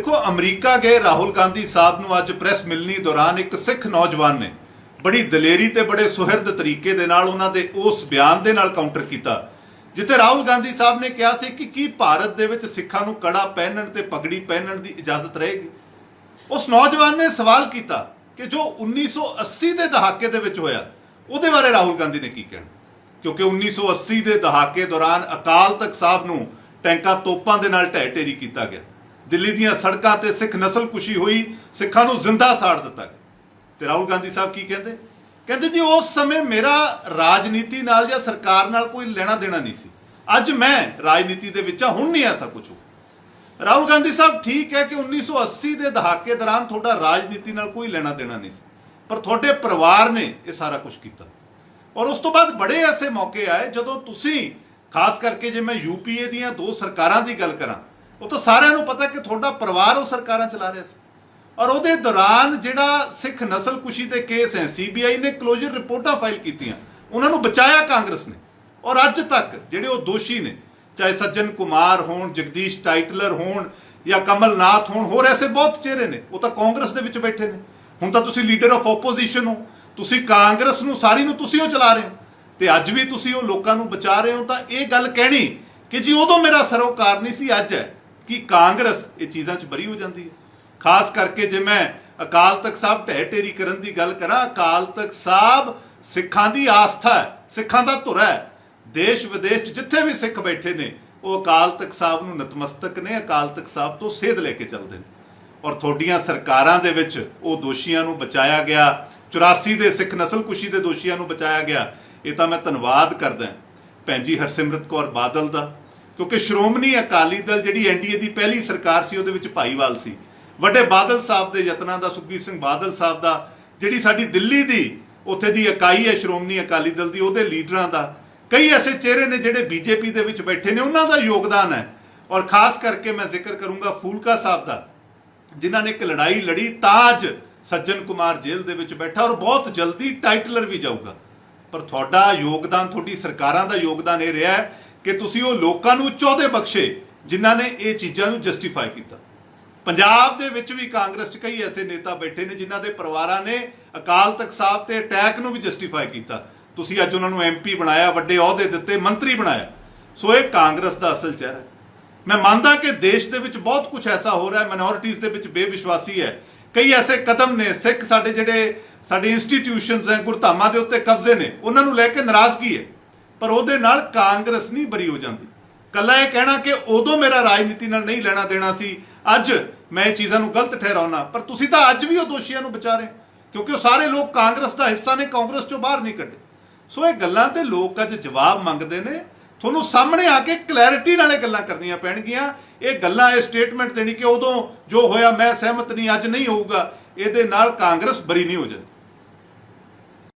ਦੇਖੋ, ਅਮਰੀਕਾ ਗਏ ਰਾਹੁਲ ਗਾਂਧੀ ਸਾਹਿਬ ਨੂੰ ਅੱਜ ਪ੍ਰੈਸ ਮਿਲਣੀ ਦੌਰਾਨ ਇੱਕ ਸਿੱਖ ਨੌਜਵਾਨ ਨੇ ਬੜੀ ਦਲੇਰੀ ਤੇ ਬੜੇ ਸੁਹਿਰਦ ਤਰੀਕੇ ਦੇ ਨਾਲ ਉਹਨਾਂ ਦੇ ਉਸ ਬਿਆਨ ਦੇ ਨਾਲ ਕਾਊਂਟਰ ਕੀਤਾ, ਜਿੱਥੇ ਰਾਹੁਲ ਗਾਂਧੀ ਸਾਹਿਬ ਨੇ ਕਿਹਾ ਸੀ ਕਿ ਕੀ ਭਾਰਤ ਦੇ ਵਿੱਚ ਸਿੱਖਾਂ ਨੂੰ ਕੜਾ ਪਹਿਨਣ ਤੇ ਪਗੜੀ ਪਹਿਨਣ ਦੀ ਇਜਾਜ਼ਤ ਰਹੇਗੀ? ਉਸ ਨੌਜਵਾਨ ਨੇ ਸਵਾਲ ਕੀਤਾ ਕਿ ਜੋ 1980 ਦੇ ਦਹਾਕੇ ਦੇ ਵਿੱਚ ਹੋਇਆ, ਉਹਦੇ ਬਾਰੇ ਰਾਹੁਲ ਗਾਂਧੀ ਨੇ ਕੀ ਕਹਿਣਾ? ਕਿਉਂਕਿ 1980 ਦੇ ਦਹਾਕੇ ਦੌਰਾਨ ਅਕਾਲ ਤਖਤ ਸਾਹਿਬ ਨੂੰ ਟੈਂਕਾਂ ਤੋਪਾਂ ਦੇ ਨਾਲ ਢਹਿ ਢੇਰੀ ਕੀਤਾ ਗਿਆ। ਦਿੱਲੀ ਦੀਆਂ ਸੜਕਾਂ ਤੇ ਸਿੱਖ ਨਸਲਕੁਸ਼ੀ ਹੋਈ, ਸਿੱਖਾਂ ਨੂੰ ਜ਼ਿੰਦਾ ਸਾੜ ਦਿੱਤਾ ਗਿਆ। ਤੇ ਰਾਹੁਲ ਗਾਂਧੀ ਸਾਹਿਬ ਕੀ ਕਹਿੰਦੇ? ਕਹਿੰਦੇ ਜੀ, ਉਸ ਸਮੇਂ ਮੇਰਾ ਰਾਜਨੀਤੀ ਨਾਲ ਜਾਂ ਸਰਕਾਰ ਨਾਲ ਕੋਈ ਲੈਣਾ ਦੇਣਾ ਨਹੀਂ ਸੀ। ਅੱਜ ਮੈਂ ਰਾਜਨੀਤੀ ਦੇ ਵਿੱਚ ਹਾਂ, ਹੁਣ ਨਹੀਂ ਐਸਾ ਕੁਝ ਹੋ ਰਾਹੁਲ ਗਾਂਧੀ ਸਾਹਿਬ ਠੀਕ ਹੈ ਕਿ 1980 ਦੇ ਦਹਾਕੇ ਦੌਰਾਨ ਤੁਹਾਡਾ ਰਾਜਨੀਤੀ ਨਾਲ ਕੋਈ ਲੈਣਾ ਦੇਣਾ ਨਹੀਂ ਸੀ। ਪਰ ਤੁਹਾਡੇ ਪਰਿਵਾਰ ਨੇ ਇਹ ਸਾਰਾ ਕੁਝ ਕੀਤਾ। ਔਰ ਉਸ ਤੋਂ ਬਾਅਦ ਬੜੇ ਐਸੇ ਮੌਕੇ ਆਏ ਜਦੋਂ ਤੁਸੀਂ, ਖਾਸ ਕਰਕੇ ਜੇ ਮੈਂ ਯੂਪੀਏ ਦੀਆਂ ਦੋ ਸਰਕਾਰਾਂ ਦੀ ਗੱਲ ਕਰਾਂ ਉਹ ਤਾਂ ਸਾਰਿਆਂ ਨੂੰ ਪਤਾ ਕਿ ਤੁਹਾਡਾ ਪਰਿਵਾਰ ਉਹ ਸਰਕਾਰਾਂ ਚਲਾ ਰਿਹਾ ਸੀ। ਔਰ ਉਹਦੇ ਦੌਰਾਨ ਜਿਹੜਾ ਸਿੱਖ ਨਸਲਕੁਸ਼ੀ ਦੇ ਕੇਸ ਹੈ ਸੀਬੀਆਈ ਨੇ ਕਲੋਜ਼ਰ ਰਿਪੋਰਟਾਂ ਫਾਈਲ ਕੀਤੀਆਂ। ਉਹਨਾਂ ਨੂੰ ਬਚਾਇਆ ਕਾਂਗਰਸ ਨੇ। ਔਰ ਅੱਜ ਤੱਕ ਜਿਹੜੇ ਉਹ ਦੋਸ਼ੀ ਨੇ, ਚਾਹੇ ਸੱਜਣ ਕੁਮਾਰ ਹੋਣ, ਜਗਦੀਸ਼ ਟਾਈਟਲਰ ਹੋਣ ਜਾਂ ਕਮਲਨਾਥ ਹੋਣ, ਹੋਰ ਐਸੇ ਬਹੁਤ ਚਿਹਰੇ ਨੇ। ਉਹ ਤਾਂ ਕਾਂਗਰਸ ਦੇ ਵਿੱਚ ਬੈਠੇ ਨੇ। ਹੁਣ ਤਾਂ ਤੁਸੀਂ ਲੀਡਰ ਆਫ ਆਪੋਜੀਸ਼ਨ ਹੋ। ਤੁਸੀਂ ਕਾਂਗਰਸ ਨੂੰ, ਸਾਰੀ ਨੂੰ ਤੁਸੀਂ ਉਹ ਚਲਾ ਰਹੇ ਹੋ। ਤੇ ਅੱਜ ਵੀ ਤੁਸੀਂ ਉਹ ਲੋਕਾਂ ਨੂੰ ਬਚਾ ਰਹੇ ਹੋ ਤਾਂ ਇਹ ਗੱਲ ਕਹਿਣੀ ਕਿ ਜੀ ਉਦੋਂ ਮੇਰਾ ਸਰੋਕਾਰ ਨਹੀਂ ਸੀ, ਅੱਜ ਹੈ। ਕਿ ਕਾਂਗਰਸ ਇਹ ਚੀਜ਼ਾਂ 'ਚ ਬਰੀ ਹੋ ਜਾਂਦੀ ਹੈ। ਖਾਸ ਕਰਕੇ ਜੇ ਮੈਂ ਅਕਾਲ ਤਖਤ ਸਾਹਿਬ ਢਹਿ ਢੇਰੀ ਕਰਨ ਦੀ ਗੱਲ ਕਰਾਂ, ਅਕਾਲ ਤਖਤ ਸਾਹਿਬ ਸਿੱਖਾਂ ਦੀ ਆਸਥਾ ਹੈ, ਸਿੱਖਾਂ ਦਾ ਧੁਰਾ ਹੈ। ਦੇਸ਼ ਵਿਦੇਸ਼ 'ਚ ਜਿੱਥੇ ਵੀ ਸਿੱਖ ਬੈਠੇ ਨੇ, ਉਹ ਅਕਾਲ ਤਖਤ ਸਾਹਿਬ ਨੂੰ ਨਤਮਸਤਕ ਨੇ, ਅਕਾਲ ਤਖਤ ਸਾਹਿਬ ਤੋਂ ਸੇਧ ਲੈ ਕੇ ਚੱਲਦੇ ਨੇ। ਔਰ ਤੁਹਾਡੀਆਂ ਸਰਕਾਰਾਂ ਦੇ ਵਿੱਚ ਉਹ ਦੋਸ਼ੀਆਂ ਨੂੰ ਬਚਾਇਆ ਗਿਆ 84 ਦੇ ਸਿੱਖ ਨਸਲਕੁਸ਼ੀ ਦੇ ਦੋਸ਼ੀਆਂ ਨੂੰ ਬਚਾਇਆ ਗਿਆ, ਇਹ ਤਾਂ ਮੈਂ ਧੰਨਵਾਦ ਕਰਦਾ ਭੈਣ ਜੀ ਹਰਸਿਮਰਤ ਕੌਰ ਬਾਦਲ ਦਾ ਕਿਉਂਕਿ ਸ਼੍ਰੋਮਣੀ ਅਕਾਲੀ ਦਲ ਜਿਹੜੀ ਐਨਡੀਏ ਦੀ ਪਹਿਲੀ ਸਰਕਾਰ ਸੀ, ਉਹਦੇ ਵਿੱਚ ਭਾਈਵਾਲ ਸੀ। ਵੱਡੇ ਬਾਦਲ ਸਾਹਿਬ ਦੇ ਯਤਨਾਂ ਦਾ, ਸੁਖਬੀਰ ਸਿੰਘ ਬਾਦਲ ਸਾਹਿਬ ਦਾ, ਜਿਹੜੀ ਸਾਡੀ ਦਿੱਲੀ ਦੀ, ਉੱਥੇ ਦੀ ਇਕਾਈ ਹੈ ਸ਼੍ਰੋਮਣੀ ਅਕਾਲੀ ਦਲ ਦੀ, ਉਹਦੇ ਲੀਡਰਾਂ ਦਾ। ਕਈ ਐਸੇ ਚਿਹਰੇ ਨੇ ਜਿਹੜੇ ਬੀਜੇਪੀ ਦੇ ਵਿੱਚ ਬੈਠੇ ਨੇ, ਉਹਨਾਂ ਦਾ ਯੋਗਦਾਨ ਹੈ। ਔਰ ਖਾਸ ਕਰਕੇ ਮੈਂ ਜ਼ਿਕਰ ਕਰੂੰਗਾ ਫੂਲਕਾ ਸਾਹਿਬ ਦਾ, ਜਿਨ੍ਹਾਂ ਨੇ ਇੱਕ ਲੜਾਈ ਲੜੀ, ਤਾਜ ਸੱਜਣ ਕੁਮਾਰ ਜੇਲ੍ਹ ਦੇ ਵਿੱਚ ਬੈਠਾ ਔਰ ਬਹੁਤ ਜਲਦੀ ਟਾਈਟਲਰ ਵੀ ਜਾਊਗਾ। ਪਰ ਤੁਹਾਡਾ ਯੋਗਦਾਨ, ਤੁਹਾਡੀ ਸਰਕਾਰਾਂ ਦਾ ਯੋਗਦਾਨ ਇਹ ਰਿਹਾ ਹੈ ਕਿ ਤੁਸੀਂ ਉਹ ਲੋਕਾਂ ਨੂੰ ਚੌਦੇ ਬਖਸ਼ੇ ਜਿਨ੍ਹਾਂ ਨੇ ਇਹ ਚੀਜ਼ਾਂ ਨੂੰ ਜਸਟੀਫਾਈ ਕੀਤਾ। ਪੰਜਾਬ ਦੇ ਵਿੱਚ ਵੀ ਕਾਂਗਰਸ 'ਚ ਕਈ ਐਸੇ ਨੇਤਾ ਬੈਠੇ ਨੇ ਜਿਨ੍ਹਾਂ ਦੇ ਪਰਿਵਾਰਾਂ ਨੇ ਅਕਾਲ ਤਖਤ ਸਾਹਿਬ ਤੇ ਅਟੈਕ ਨੂੰ ਵੀ ਜਸਟੀਫਾਈ ਕੀਤਾ। ਤੁਸੀਂ ਅੱਜ ਉਹਨਾਂ ਨੂੰ ਐਮਪੀ ਬਣਾਇਆ, ਵੱਡੇ ਅਹੁਦੇ ਦਿੱਤੇ, ਮੰਤਰੀ ਬਣਾਇਆ। ਸੋ ਇਹ ਕਾਂਗਰਸ ਦਾ ਅਸਲ ਚਿਹਰਾ। ਮੈਂ ਮੰਨਦਾ ਕਿ ਦੇਸ਼ ਦੇ ਵਿੱਚ ਬਹੁਤ ਕੁਝ ਐਸਾ ਹੋ ਰਿਹਾ ਹੈ ਮਾਈਨੋਰਿਟੀਜ਼ ਦੇ ਵਿੱਚ ਬੇਵਿਸ਼ਵਾਸੀ ਹੈ। ਕਈ ਐਸੇ ਕਦਮ ਨੇ, ਸਿੱਖ ਸਾਡੇ ਜਿਹੜੇ, ਸਾਡੇ ਇੰਸਟੀਟਿਊਸ਼ਨਸ ਹੈ, ਗੁਰਧਾਮਾਂ ਦੇ ਉੱਤੇ ਕਬਜ਼ੇ ਨੇ, ਉਹਨਾਂ ਨੂੰ ਲੈ ਕੇ ਨਾਰਾਜ਼ਗੀ ਹੈ। ਪਰ ਉਹਦੇ ਨਾਲ ਕਾਂਗਰਸ ਨਹੀਂ ਬਰੀ ਹੋ ਜਾਂਦੀ। ਕੱਲਾ ਇਹ ਕਹਿਣਾ ਕਿ ਉਦੋਂ ਮੇਰਾ ਰਾਜਨੀਤੀ ਨਾਲ ਨਹੀਂ ਲੈਣਾ ਦੇਣਾ ਸੀ ਅੱਜ ਮੈਂ ਇਹ ਚੀਜ਼ਾਂ ਨੂੰ ਗਲਤ ਠਹਿਰਾਉਣਾ। ਪਰ ਤੁਸੀਂ ਤਾਂ ਅੱਜ ਵੀ ਉਹ ਦੋਸ਼ੀਆਂ ਨੂੰ ਬਚਾ ਰਹੇ ਹੋ, ਕਿਉਂਕਿ ਉਹ ਸਾਰੇ ਲੋਕ ਕਾਂਗਰਸ ਦਾ ਹਿੱਸਾ ਨੇ ਕਾਂਗਰਸ ਚੋਂ ਬਾਹਰ ਨਹੀਂ ਕੱਢੇ। ਸੋ ਇਹ ਗੱਲਾਂ ਤੇ ਲੋਕ ਅੱਜ ਜਵਾਬ ਮੰਗਦੇ ਨੇ। ਤੁਹਾਨੂੰ ਸਾਹਮਣੇ ਆ ਕੇ ਕਲੈਰਿਟੀ ਨਾਲ ਇਹ ਗੱਲਾਂ ਕਰਨੀਆਂ ਪੈਣਗੀਆਂ। ਇਹ ਗੱਲਾਂ ਇਹ ਸਟੇਟਮੈਂਟ ਦੇਣੀ ਕਿ ਉਦੋਂ ਜੋ ਹੋਇਆ ਮੈਂ ਸਹਿਮਤ ਨਹੀਂ ਅੱਜ ਨਹੀਂ ਹੋਊਗਾ ਇਹਦੇ ਨਾਲ ਕਾਂਗਰਸ ਬਰੀ ਨਹੀਂ ਹੋ ਜਾਂਦੀ।